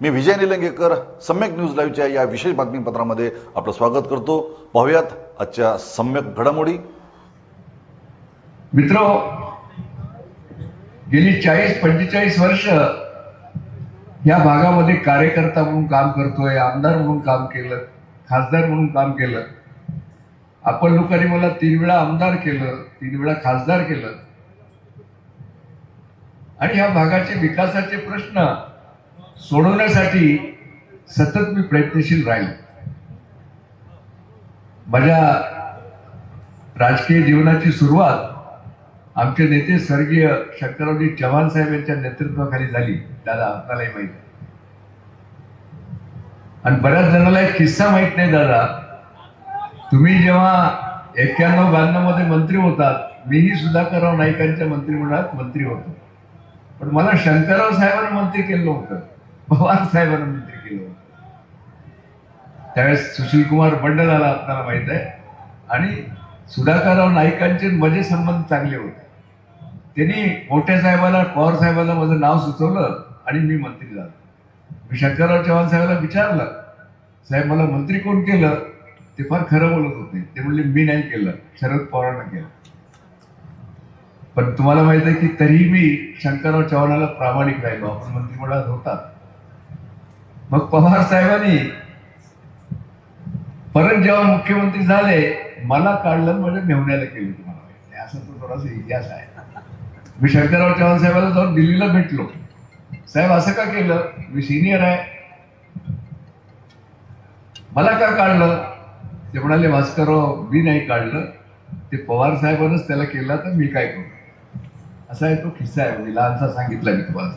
मी Vijay Nilangekar Samyak news लाईव्हच्या या विशेष बातमीपत्रामध्ये आपलं स्वागत करतो. पाहूयात आजच्या सम्यक घडामोडी. मित्र गेली चाळीस पंचेचाळीस वर्ष या भागामध्ये कार्यकर्ता म्हणून काम करतोय आमदार म्हणून काम केलं खासदार म्हणून काम केलं. आपण लोकांनी मला तीन वेळा आमदार केलं तीन वेळा खासदार केलं. आणि या भागाचे विकासाचे प्रश्न सोडवण्यासाठी सतत मी प्रयत्नशील राहील. माझ्या राजकीय जीवनाची सुरुवात आमचे नेते स्वर्गीय शंकररावजी चव्हाण साहेब यांच्या नेतृत्वाखाली झाली. दादा आपल्यालाही माहीत आणि बऱ्याच जणांना एक किस्सा माहीत नाही दादा. तुम्ही जेव्हा एक्क्याण्णव ब्याण्णवमध्ये मंत्री होतात मीही सुधाकरराव नाईकांच्या मंत्रिमंडळात मंत्री होतो. पण मला शंकरराव साहेबांना मंत्री केलं होतं पवार साहेबांना मंत्री केलं होतं त्यावेळेस सुशीलकुमार बंडल आला आपल्याला माहीत आहे. आणि सुधाकरराव नाईकांचे माझे संबंध चांगले होते. त्यांनी मोठ्या साहेबाला पवार साहेबाला माझं नाव सुचवलं आणि मी मंत्री झालो. मी शंकरराव चव्हाण साहेबाला विचारलं. साहेब मला मंत्री कोण केलं? ते फार खरं बोलत होते. ते म्हणले मी नाही केलं. शरद पवारांना केलं. पण तुम्हाला माहीत आहे की तरीही मी शंकरराव चव्हाणाला प्रामाणिक राहिलो. आपण मंत्रिमंडळात होतात मग पवार साहेबांनी परत जेव्हा मुख्यमंत्री झाले मला काढलं म्हणजे नेवण्याला मेहण्याला केलं तुम्हाला असं आहे. तो थोडासा इतिहास आहे. मी शंकरराव चव्हाण साहेबाला जाऊन दिल्लीला भेटलो. साहेब असं का केलं? मी सिनियर आहे. मला का काढलं? ते म्हणाले भास्करराव मी नाही काढलं. ते पवार साहेबांनाच त्याला केलं तर मी काय करू? असा आहे तो किस्सा आहे. म्हणजे लहानसा सांगितला मी तुम्हाला.